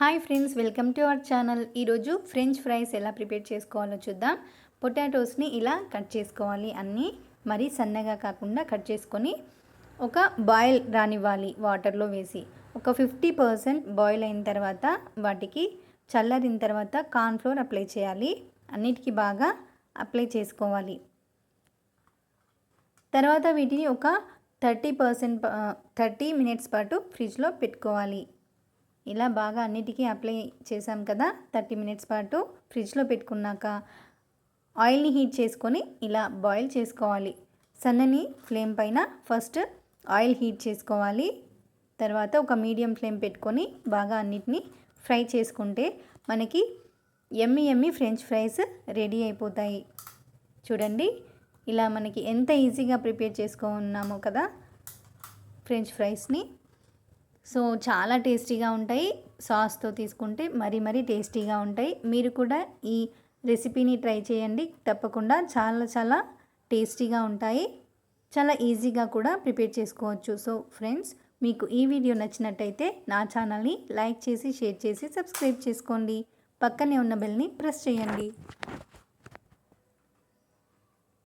Hi friends welcome to our channel. ఈరోజు French fries ఎలా prepare చేసుకోవాలో చూద్దాం. పొటాటోస్ని ఇలా కట్ చేసుకోవాలి అన్నీ. మరి సన్నగా కాకుండా కట్ చేసుకొని ఒక బాయిల్ రానివ్వాలి వాటర్లో వేసి. ఒక ఫిఫ్టీ పర్సెంట్ బాయిల్ అయిన తర్వాత వాటికి చల్లరిన తర్వాత కార్న్ఫ్లోర్ అప్లై చేయాలి. అన్నిటికీ బాగా అప్లై చేసుకోవాలి. తర్వాత వీటిని ఒక థర్టీ పర్సెంట్ థర్టీ మినిట్స్ పాటు ఫ్రిడ్జ్లో పెట్టుకోవాలి. ఇలా బాగా అన్నిటికీ అప్లై చేసాం కదా థర్టీ మినిట్స్ పాటు. ఫ్రిడ్జ్లో పెట్టుకున్నాక ఆయిల్ని హీట్ చేసుకొని ఇలా బాయిల్ చేసుకోవాలి. సన్నని ఫ్లేమ్ పైన ఫస్ట్ ఆయిల్ హీట్ చేసుకోవాలి. తర్వాత ఒక మీడియం ఫ్లేమ్ పెట్టుకొని బాగా అన్నిటినీ ఫ్రై చేసుకుంటే మనకి yummy yummy French fries ready అయిపోతాయి. చూడండి ఇలా మనకి ఎంత ఈజీగా ప్రిపేర్ చేసుకున్నామో కదా ఫ్రెంచ్ ఫ్రైస్ని. సో చాలా టేస్టీగా ఉంటాయి. సాస్తో తీసుకుంటే మరీ మరీ టేస్టీగా ఉంటాయి. మీరు కూడా ఈ రెసిపీని ట్రై చేయండి. తప్పకుండా చాలా చాలా టేస్టీగా ఉంటాయి. చాలా ఈజీగా కూడా ప్రిపేర్ చేసుకోవచ్చు. సో ఫ్రెండ్స్ మీకు ఈ వీడియో నచ్చినట్టయితే నా ఛానల్ని లైక్ చేసి షేర్ చేసి సబ్స్క్రైబ్ చేసుకోండి. పక్కనే ఉన్న బెల్ని ప్రెస్ చేయండి.